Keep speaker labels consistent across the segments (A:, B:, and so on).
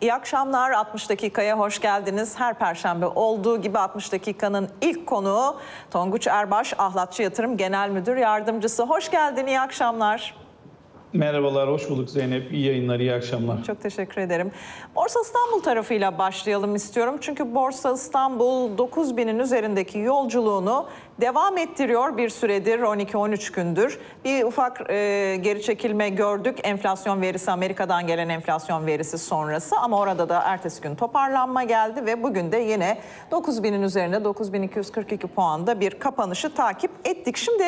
A: İyi akşamlar 60 dakikaya hoş geldiniz. Her perşembe olduğu gibi 60 dakikanın ilk konuğu Tonguç Erbaş, Ahlatçı Yatırım Genel Müdür Yardımcısı. Hoş geldin, iyi akşamlar.
B: Merhabalar, hoş bulduk Zeynep. İyi yayınlar, iyi akşamlar.
A: Çok teşekkür ederim. Borsa İstanbul tarafıyla başlayalım istiyorum. Çünkü Borsa İstanbul 9000'in üzerindeki yolculuğunu devam ettiriyor bir süredir, 12-13 gündür. Bir ufak e, geri çekilme gördük. Enflasyon verisi, Amerika'dan gelen enflasyon verisi sonrası. Ama orada da ertesi gün toparlanma geldi ve bugün de yine 9000'in üzerinde 9242 puanda bir kapanışı takip ettik. Şimdi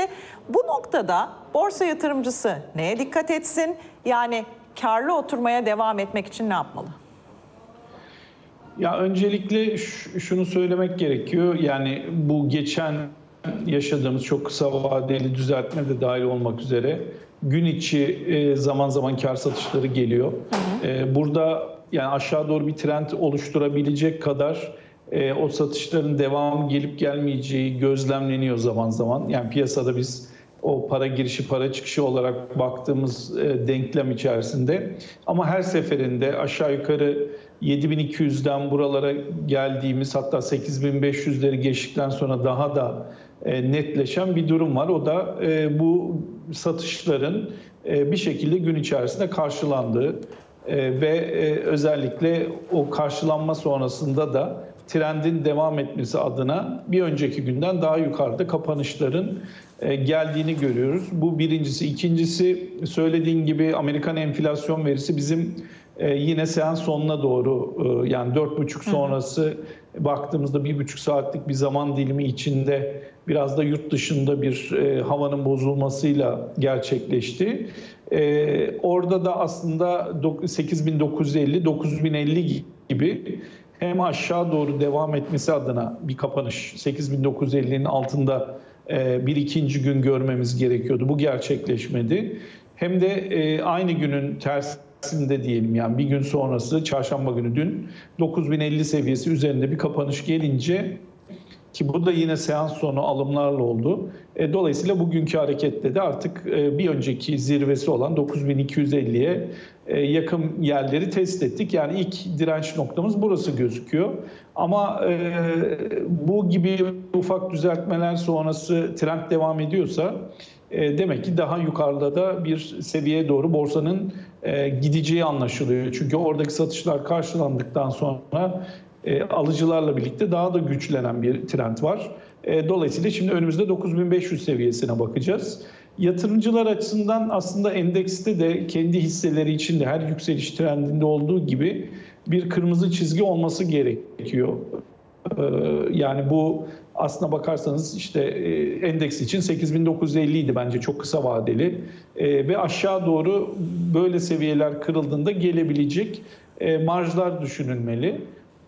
A: bu noktada borsa yatırımcısı neye dikkat etsin? Yani karlı oturmaya devam etmek için ne yapmalı?
B: Ya öncelikle şunu söylemek gerekiyor. Yani bu geçen yaşadığımız çok kısa vadeli düzeltme de dahil olmak üzere gün içi e, zaman zaman kar satışları geliyor. E, Burada yani aşağı doğru bir trend oluşturabilecek kadar e, o satışların devam gelip gelmeyeceği gözlemleniyor zaman zaman. Yani piyasada biz o para girişi para çıkışı olarak baktığımız e, denklem içerisinde ama her seferinde aşağı yukarı 7200'den buralara geldiğimiz hatta 8500'leri geçtikten sonra daha da netleşen bir durum var. O da e, bu satışların e, bir şekilde gün içerisinde karşılandığı e, ve e, özellikle o karşılanma sonrasında da trendin devam etmesi adına bir önceki günden daha yukarıda kapanışların e, geldiğini görüyoruz. Bu birincisi. İkincisi söylediğin gibi Amerikan enflasyon verisi bizim e, yine seans sonuna doğru e, yani 4.30 sonrası baktığımızda bir buçuk saatlik bir zaman dilimi içinde biraz da yurt dışında bir havanın bozulmasıyla gerçekleşti. Orada da aslında 8950 9050 gibi hem aşağı doğru devam etmesi adına bir kapanış 8950'nin altında e, bir ikinci gün görmemiz gerekiyordu. Bu gerçekleşmedi. Hem de e, aynı günün tersinde diyelim yani bir gün sonrası çarşamba günü dün 9050 seviyesi üzerinde bir kapanış gelince ki bu da yine seans sonu alımlarla oldu. E, dolayısıyla bugünkü harekette de artık e, bir önceki zirvesi olan 9250'ye e, yakın yerleri test ettik. Yani ilk direnç noktamız burası gözüküyor. Ama e, bu gibi ufak düzeltmeler sonrası trend devam ediyorsa e, demek ki daha yukarıda da bir seviyeye doğru borsanın e, gideceği anlaşılıyor. Çünkü oradaki satışlar karşılandıktan sonra e, alıcılarla birlikte daha da güçlenen bir trend var. E, dolayısıyla şimdi önümüzde 9500 seviyesine bakacağız. Yatırımcılar açısından aslında endekste de kendi hisseleri içinde her yükseliş trendinde olduğu gibi bir kırmızı çizgi olması gerekiyor. E, yani bu aslına bakarsanız işte e, endeks için 8950 idi bence çok kısa vadeli E, ve aşağı doğru böyle seviyeler kırıldığında gelebilecek e, marjlar düşünülmeli.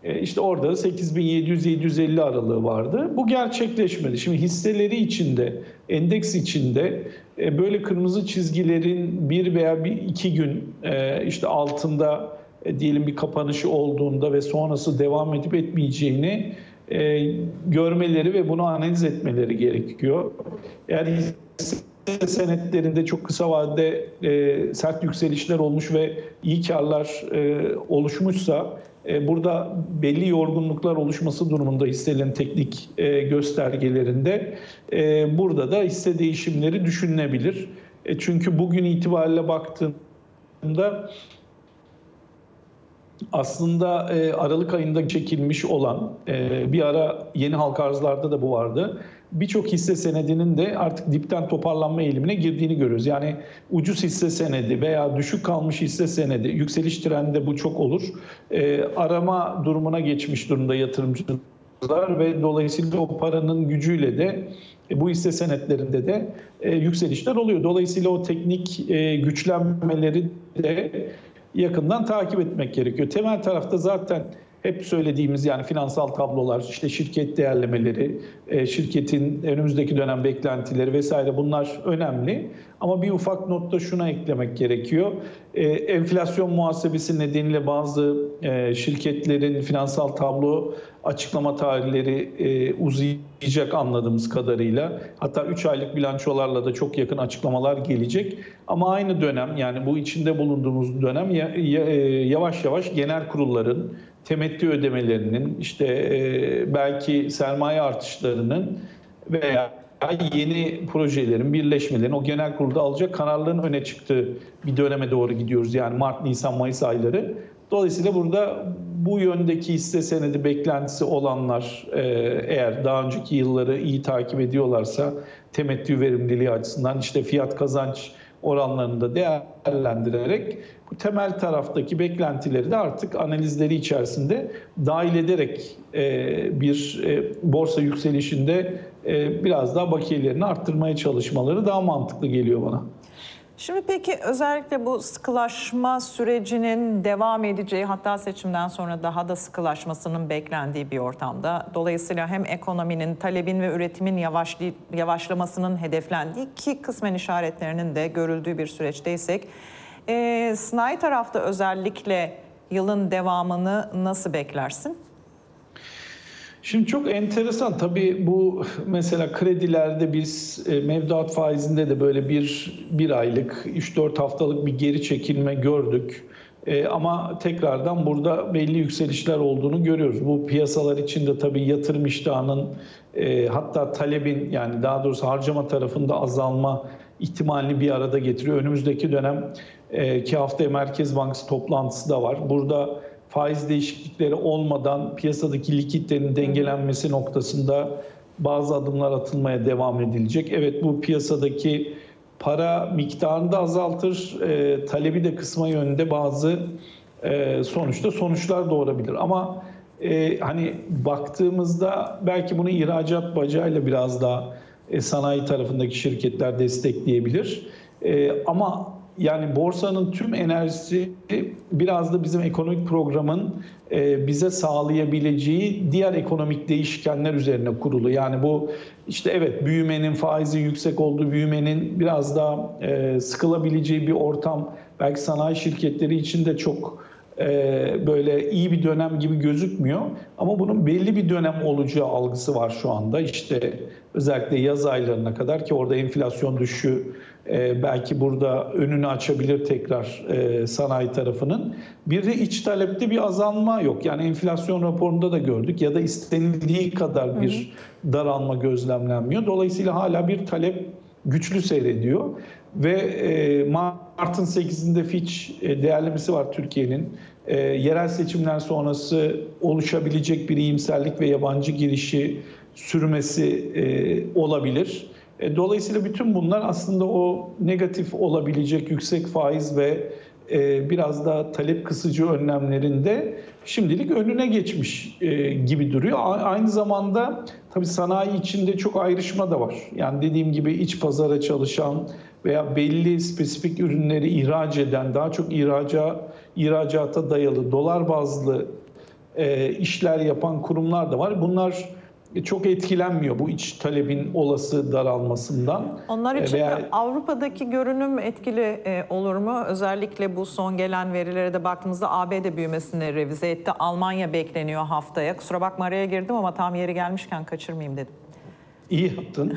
B: E, İşte orada 8700-750 aralığı vardı. Bu gerçekleşmedi. Şimdi hisseleri içinde, endeks içinde e, böyle kırmızı çizgilerin bir veya bir iki gün e, işte altında diyelim bir kapanışı olduğunda ve sonrası devam edip etmeyeceğini görmeleri ve bunu analiz etmeleri gerekiyor. Eğer hisse senetlerinde çok kısa vadede sert yükselişler olmuş ve iyi karlar oluşmuşsa burada belli yorgunluklar oluşması durumunda hisselerin teknik e, göstergelerinde e, burada da hisse değişimleri düşünülebilir. E, çünkü bugün itibariyle baktığımda aslında e, Aralık ayında çekilmiş olan e, bir ara yeni halka arzlarda da bu vardı. Birçok hisse senedinin de artık dipten toparlanma eğilimine girdiğini görüyoruz. Yani ucuz hisse senedi veya düşük kalmış hisse senedi, yükseliş trendinde bu çok olur. E, arama durumuna geçmiş durumda yatırımcılar ve dolayısıyla o paranın gücüyle de e, bu hisse senetlerinde de e, yükselişler oluyor. Dolayısıyla o teknik e, güçlenmeleri de yakından takip etmek gerekiyor. Temel tarafta zaten hep söylediğimiz yani finansal tablolar, işte şirket değerlemeleri, e, şirketin önümüzdeki dönem beklentileri vesaire bunlar önemli. Ama bir ufak notta şuna eklemek gerekiyor. E, Enflasyon muhasebesi nedeniyle bazı e, şirketlerin finansal tablo açıklama tarihleri uzayacak anladığımız kadarıyla. Hatta 3 aylık bilançolarla da çok yakın açıklamalar gelecek. Ama aynı dönem yani bu içinde bulunduğumuz dönem ya- ya- yavaş yavaş genel kurulların temettü ödemelerinin işte e, belki sermaye artışlarının veya yeni projelerin, birleşmelerin o genel kurulda alacak kararların öne çıktığı bir döneme doğru gidiyoruz. Yani Mart, Nisan, Mayıs ayları. Dolayısıyla burada bu yöndeki hisse senedi beklentisi olanlar e, eğer daha önceki yılları iyi takip ediyorlarsa temettü verimliliği açısından işte fiyat kazanç oranlarını da değerlendirerek bu temel taraftaki beklentileri de artık analizleri içerisinde dahil ederek e, bir e, borsa yükselişinde e, biraz daha bakiyelerini arttırmaya çalışmaları daha mantıklı geliyor bana.
A: Şimdi peki özellikle bu sıkılaşma sürecinin devam edeceği hatta seçimden sonra daha da sıkılaşmasının beklendiği bir ortamda. Dolayısıyla hem ekonominin, talebin ve üretimin yavaşlay- yavaşlamasının hedeflendiği ki kısmen işaretlerinin de görüldüğü bir süreçteysek e, sanayi tarafta özellikle yılın devamını nasıl beklersin?
B: Şimdi çok enteresan tabii bu mesela kredilerde biz e, mevduat faizinde de böyle bir, bir aylık 3-4 haftalık bir geri çekilme gördük. E, ama tekrardan burada belli yükselişler olduğunu görüyoruz. Bu piyasalar içinde tabii yatırım iştahının e, hatta talebin yani daha doğrusu harcama tarafında azalma ihtimalini bir arada getiriyor. Önümüzdeki dönem e, ki haftaya Merkez Bankası toplantısı da var. Burada faiz değişiklikleri olmadan piyasadaki likiditenin dengelenmesi noktasında bazı adımlar atılmaya devam edilecek. Evet bu piyasadaki para miktarını da azaltır, e, talebi de kısma yönünde bazı e, sonuçta sonuçlar doğurabilir. Ama e, hani baktığımızda belki bunu ihracat bacağıyla biraz daha e, sanayi tarafındaki şirketler destekleyebilir. E, ama yani borsanın tüm enerjisi biraz da bizim ekonomik programın e, bize sağlayabileceği diğer ekonomik değişkenler üzerine kurulu. Yani bu işte evet büyümenin faizi yüksek olduğu büyümenin biraz daha e, sıkılabileceği bir ortam belki sanayi şirketleri için de çok e, böyle iyi bir dönem gibi gözükmüyor. Ama bunun belli bir dönem olacağı algısı var şu anda. İşte özellikle yaz aylarına kadar ki orada enflasyon düşüşü e, belki burada önünü açabilir tekrar e, sanayi tarafının. Bir de iç talepte bir azalma yok. Yani enflasyon raporunda da gördük ya da istenildiği kadar bir daralma gözlemlenmiyor. Dolayısıyla hala bir talep güçlü seyrediyor ve e, Mart'ın 8'inde Fitch e, değerlemesi var Türkiye'nin. E, yerel seçimler sonrası oluşabilecek bir iyimserlik ve yabancı girişi sürmesi e, olabilir. E, dolayısıyla bütün bunlar aslında o negatif olabilecek yüksek faiz ve e, biraz daha talep kısıcı önlemlerinde şimdilik önüne geçmiş e, gibi duruyor. A- aynı zamanda tabii sanayi içinde çok ayrışma da var. Yani dediğim gibi iç pazara çalışan veya belli spesifik ürünleri ihraç eden, daha çok ihraca, ihracata dayalı dolar bazlı e, işler yapan kurumlar da var. Bunlar çok etkilenmiyor bu iç talebin olası daralmasından.
A: Onlar
B: E,
A: için
B: veya-
A: de Avrupa'daki görünüm etkili e, olur mu? Özellikle bu son gelen verilere de baktığımızda ABD büyümesini revize etti. Almanya bekleniyor haftaya. Kusura bakma araya girdim ama tam yeri gelmişken kaçırmayayım dedim.
B: İyi yaptın.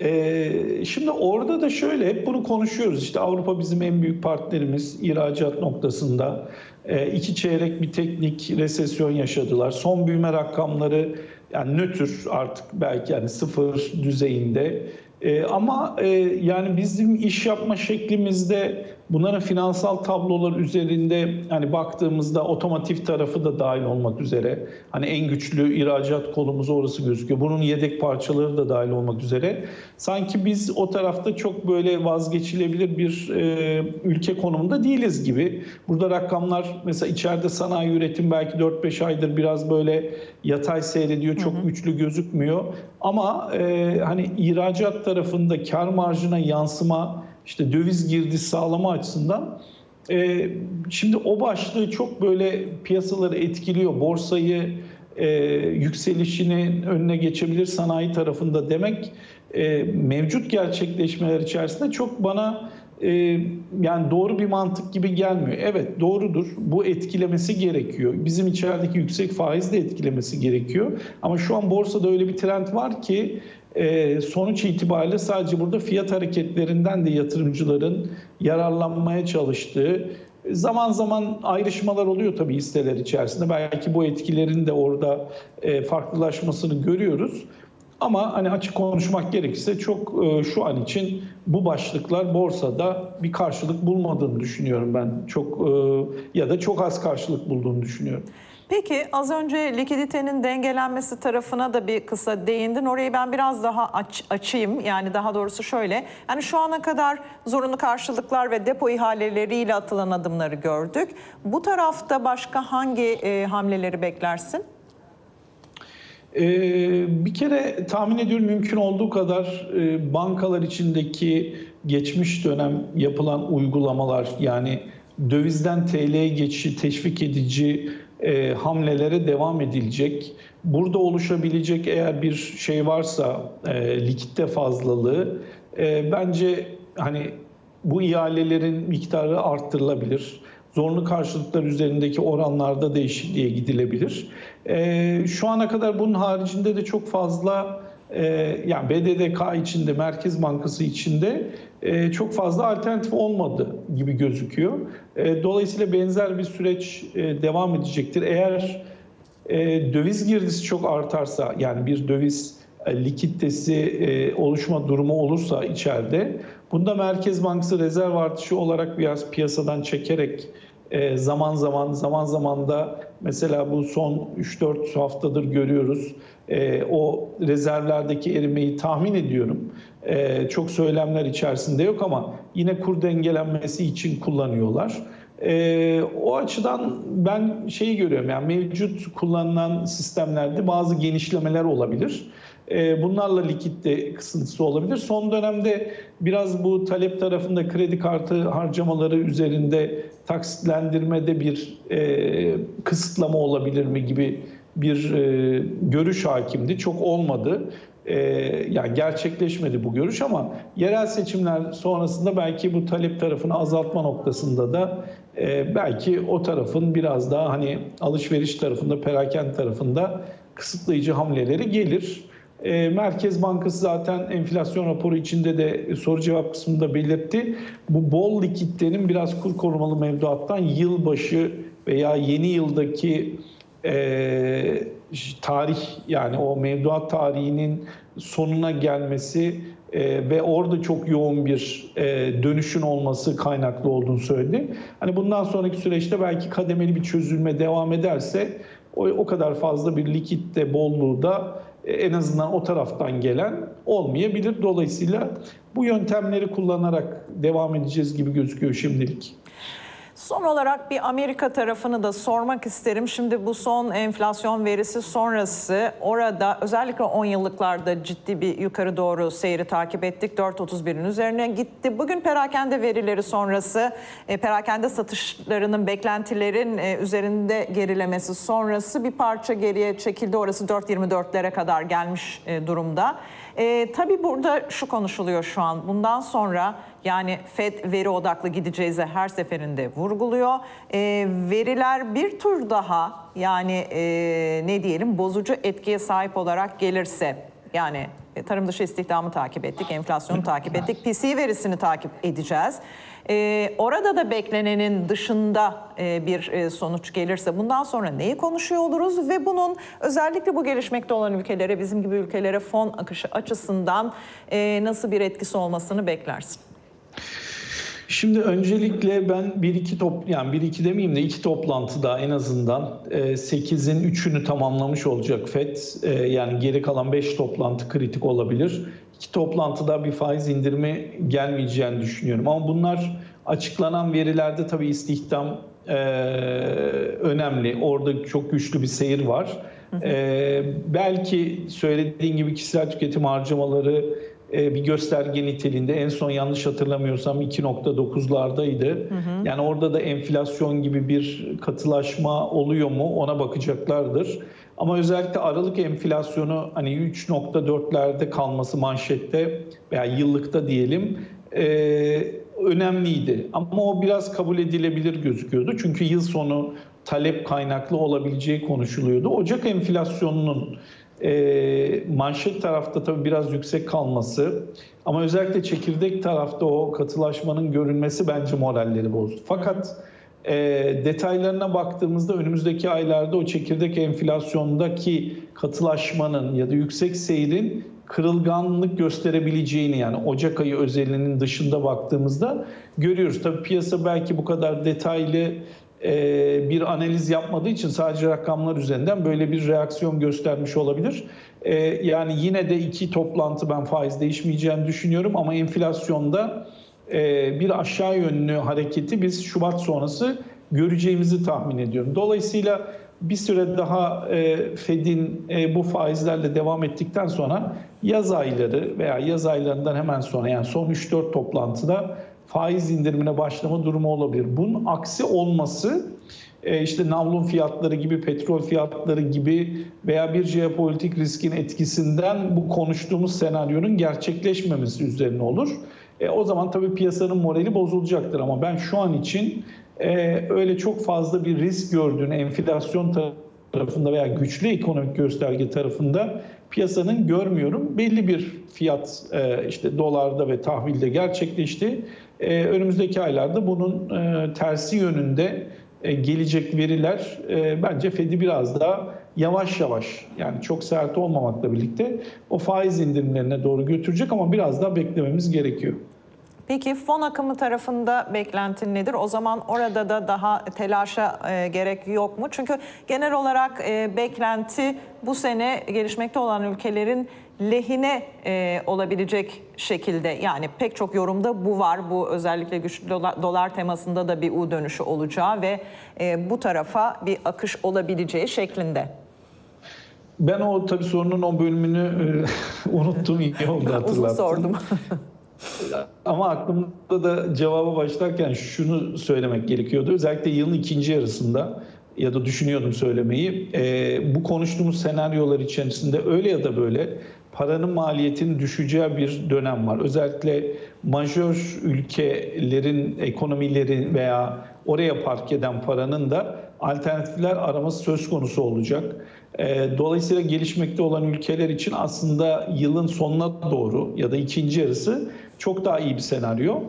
B: Ee, şimdi orada da şöyle hep bunu konuşuyoruz. İşte Avrupa bizim en büyük partnerimiz ihracat noktasında. Ee, iki çeyrek bir teknik resesyon yaşadılar. Son büyüme rakamları yani nötr artık belki yani sıfır düzeyinde. Ee, ama e, yani bizim iş yapma şeklimizde bunların finansal tablolar üzerinde hani baktığımızda otomotiv tarafı da dahil olmak üzere hani en güçlü ihracat kolumuz orası gözüküyor. Bunun yedek parçaları da dahil olmak üzere. Sanki biz o tarafta çok böyle vazgeçilebilir bir e, ülke konumunda değiliz gibi. Burada rakamlar mesela içeride sanayi üretim belki 4-5 aydır biraz böyle yatay seyrediyor. Çok güçlü gözükmüyor. Ama e, hani ihracat tarafında kar marjına yansıma işte döviz girdisi sağlama açısından e, şimdi o başlığı çok böyle piyasaları etkiliyor. Borsayı e, yükselişinin önüne geçebilir sanayi tarafında demek e, mevcut gerçekleşmeler içerisinde çok bana e, yani doğru bir mantık gibi gelmiyor. Evet doğrudur. Bu etkilemesi gerekiyor. Bizim içerideki yüksek faiz de etkilemesi gerekiyor. Ama şu an borsada öyle bir trend var ki e, sonuç itibariyle sadece burada fiyat hareketlerinden de yatırımcıların yararlanmaya çalıştığı Zaman zaman ayrışmalar oluyor tabii hisseler içerisinde. Belki bu etkilerin de orada e, farklılaşmasını görüyoruz. Ama hani açık konuşmak gerekirse çok e, şu an için bu başlıklar borsada bir karşılık bulmadığını düşünüyorum ben. Çok e, ya da çok az karşılık bulduğunu düşünüyorum.
A: Peki az önce likiditenin dengelenmesi tarafına da bir kısa değindin. Orayı ben biraz daha aç, açayım. Yani daha doğrusu şöyle. Yani şu ana kadar zorunlu karşılıklar ve depo ihaleleriyle atılan adımları gördük. Bu tarafta başka hangi e, hamleleri beklersin?
B: Ee, bir kere tahmin ediyorum mümkün olduğu kadar e, bankalar içindeki geçmiş dönem yapılan uygulamalar yani dövizden TL'ye geçişi teşvik edici e, hamlelere devam edilecek. Burada oluşabilecek eğer bir şey varsa e, likitte fazlalığı e, bence hani bu ihalelerin miktarı arttırılabilir. Zorunlu karşılıklar üzerindeki oranlarda değişikliğe gidilebilir. E, şu ana kadar bunun haricinde de çok fazla e, yani BDDK içinde, Merkez Bankası içinde e, çok fazla alternatif olmadı gibi gözüküyor. E, dolayısıyla benzer bir süreç e, devam edecektir. Eğer e, döviz girdisi çok artarsa yani bir döviz e, likiditesi e, oluşma durumu olursa içeride bunda Merkez Bankası rezerv artışı olarak biraz piyasadan çekerek e, zaman zaman zaman zaman da mesela bu son 3-4 haftadır görüyoruz e, o rezervlerdeki erimeyi tahmin ediyorum. E, çok söylemler içerisinde yok ama yine kur dengelenmesi için kullanıyorlar. E, o açıdan ben şeyi görüyorum yani mevcut kullanılan sistemlerde bazı genişlemeler olabilir. Bunlarla likitte kısıntısı olabilir. Son dönemde biraz bu talep tarafında kredi kartı harcamaları üzerinde taksitlendirmede bir e, kısıtlama olabilir mi gibi bir e, görüş hakimdi. Çok olmadı. E, yani gerçekleşmedi bu görüş ama yerel seçimler sonrasında belki bu talep tarafını azaltma noktasında da e, belki o tarafın biraz daha hani alışveriş tarafında, perakende tarafında kısıtlayıcı hamleleri gelir. E, Merkez Bankası zaten enflasyon raporu içinde de soru cevap kısmında belirtti. Bu bol likiditenin biraz kur korumalı mevduattan yılbaşı veya yeni yıldaki e, tarih yani o mevduat tarihinin sonuna gelmesi e, ve orada çok yoğun bir e, dönüşün olması kaynaklı olduğunu söyledi. Hani bundan sonraki süreçte belki kademeli bir çözülme devam ederse o, o kadar fazla bir likitte bolluğu da en azından o taraftan gelen olmayabilir. Dolayısıyla bu yöntemleri kullanarak devam edeceğiz gibi gözüküyor şimdilik.
A: Son olarak bir Amerika tarafını da sormak isterim. Şimdi bu son enflasyon verisi sonrası orada özellikle 10 yıllıklarda ciddi bir yukarı doğru seyri takip ettik. 4.31'in üzerine gitti. Bugün perakende verileri sonrası e, perakende satışlarının beklentilerin e, üzerinde gerilemesi sonrası bir parça geriye çekildi. Orası 4.24'lere kadar gelmiş e, durumda. E, tabii burada şu konuşuluyor şu an. Bundan sonra yani FED veri odaklı gideceğiz her seferinde vurguluyor. E, veriler bir tur daha yani e, ne diyelim bozucu etkiye sahip olarak gelirse yani e, tarım dışı istihdamı takip ettik, enflasyonu takip ettik, PCE verisini takip edeceğiz. Ee, orada da beklenenin dışında e, bir e, sonuç gelirse bundan sonra neyi konuşuyor oluruz ve bunun özellikle bu gelişmekte olan ülkelere, bizim gibi ülkelere fon akışı açısından e, nasıl bir etkisi olmasını beklersin?
B: Şimdi öncelikle ben bir iki top yani bir iki demeyeyim de iki toplantıda en azından 8'in 3'ünü tamamlamış olacak FED. E, yani geri kalan 5 toplantı kritik olabilir. İki toplantıda bir faiz indirimi gelmeyeceğini düşünüyorum. Ama bunlar açıklanan verilerde tabii istihdam e, önemli. Orada çok güçlü bir seyir var. E, belki söylediğin gibi kişisel tüketim harcamaları e, bir gösterge niteliğinde en son yanlış hatırlamıyorsam 2.9'lardaydı. Yani orada da enflasyon gibi bir katılaşma oluyor mu ona bakacaklardır. Ama özellikle Aralık enflasyonu hani 3.4'lerde kalması manşette veya yıllıkta diyelim e, önemliydi. Ama o biraz kabul edilebilir gözüküyordu. Çünkü yıl sonu talep kaynaklı olabileceği konuşuluyordu. Ocak enflasyonunun e, manşet tarafta tabii biraz yüksek kalması ama özellikle çekirdek tarafta o katılaşmanın görünmesi bence moralleri bozdu. Fakat e, detaylarına baktığımızda önümüzdeki aylarda o çekirdek enflasyondaki katılaşmanın ya da yüksek seyrin kırılganlık gösterebileceğini yani Ocak ayı özelinin dışında baktığımızda görüyoruz. Tabii piyasa belki bu kadar detaylı bir analiz yapmadığı için sadece rakamlar üzerinden böyle bir reaksiyon göstermiş olabilir. E, yani yine de iki toplantı ben faiz değişmeyeceğini düşünüyorum ama enflasyonda e, bir aşağı yönlü hareketi biz Şubat sonrası göreceğimizi tahmin ediyorum. Dolayısıyla bir süre daha e, Fed'in e, bu faizlerle devam ettikten sonra yaz ayları veya yaz aylarından hemen sonra yani son 3-4 toplantıda faiz indirimine başlama durumu olabilir. Bunun aksi olması e, işte navlun fiyatları gibi, petrol fiyatları gibi veya bir jeopolitik riskin etkisinden bu konuştuğumuz senaryonun gerçekleşmemesi üzerine olur. E, o zaman tabii piyasanın morali bozulacaktır ama ben şu an için e, öyle çok fazla bir risk gördüğünü enflasyon tarafında veya güçlü ekonomik gösterge tarafında piyasanın görmüyorum. Belli bir fiyat e, işte dolarda ve tahvilde gerçekleşti. E, önümüzdeki aylarda bunun e, tersi yönünde e, gelecek veriler e, bence Fed'i biraz daha yavaş yavaş yani çok sert olmamakla birlikte o faiz indirimlerine doğru götürecek ama biraz daha beklememiz gerekiyor.
A: Peki fon akımı tarafında beklentin nedir? O zaman orada da daha telaşa e, gerek yok mu? Çünkü genel olarak e, beklenti bu sene gelişmekte olan ülkelerin lehine e, olabilecek şekilde yani pek çok yorumda bu var. Bu özellikle güçlü dolar, dolar temasında da bir U dönüşü olacağı ve e, bu tarafa bir akış olabileceği şeklinde.
B: Ben o tabii sorunun o bölümünü e, unuttum iyi oldu hatırlattın.
A: Uzun sordum.
B: Ama aklımda da cevaba başlarken şunu söylemek gerekiyordu. Özellikle yılın ikinci yarısında ya da düşünüyordum söylemeyi. E, bu konuştuğumuz senaryolar içerisinde öyle ya da böyle paranın maliyetinin düşeceği bir dönem var. Özellikle majör ülkelerin ekonomileri veya oraya park eden paranın da alternatifler araması söz konusu olacak. E, Dolayısıyla gelişmekte olan ülkeler için aslında yılın sonuna doğru ya da ikinci yarısı çok daha iyi bir senaryo.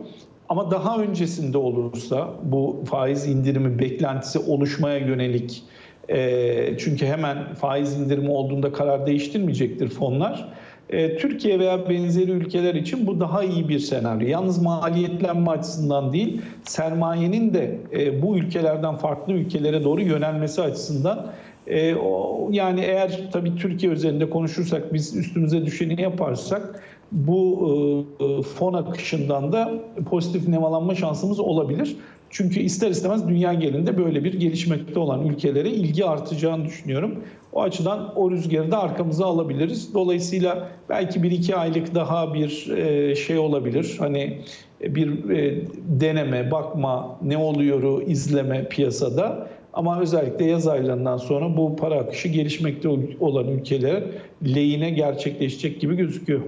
B: Ama daha öncesinde olursa bu faiz indirimi beklentisi oluşmaya yönelik e, çünkü hemen faiz indirimi olduğunda karar değiştirmeyecektir fonlar. E, Türkiye veya benzeri ülkeler için bu daha iyi bir senaryo. Yalnız maliyetlenme açısından değil, sermayenin de e, bu ülkelerden farklı ülkelere doğru yönelmesi açısından e, o, yani eğer tabii Türkiye üzerinde konuşursak biz üstümüze düşeni yaparsak bu e, fon akışından da pozitif nemalanma şansımız olabilir. Çünkü ister istemez dünya genelinde böyle bir gelişmekte olan ülkelere ilgi artacağını düşünüyorum. O açıdan o rüzgarı da arkamıza alabiliriz. Dolayısıyla belki bir iki aylık daha bir e, şey olabilir. Hani bir e, deneme, bakma, ne oluyoru izleme piyasada. Ama özellikle yaz aylarından sonra bu para akışı gelişmekte olan ülkeler lehine gerçekleşecek gibi gözüküyor.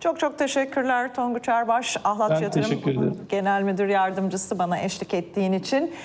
A: Çok çok teşekkürler Tonguç Erbaş, Ahlat
B: Ben
A: Yatırım. Genel Müdür Yardımcısı bana eşlik ettiğin için.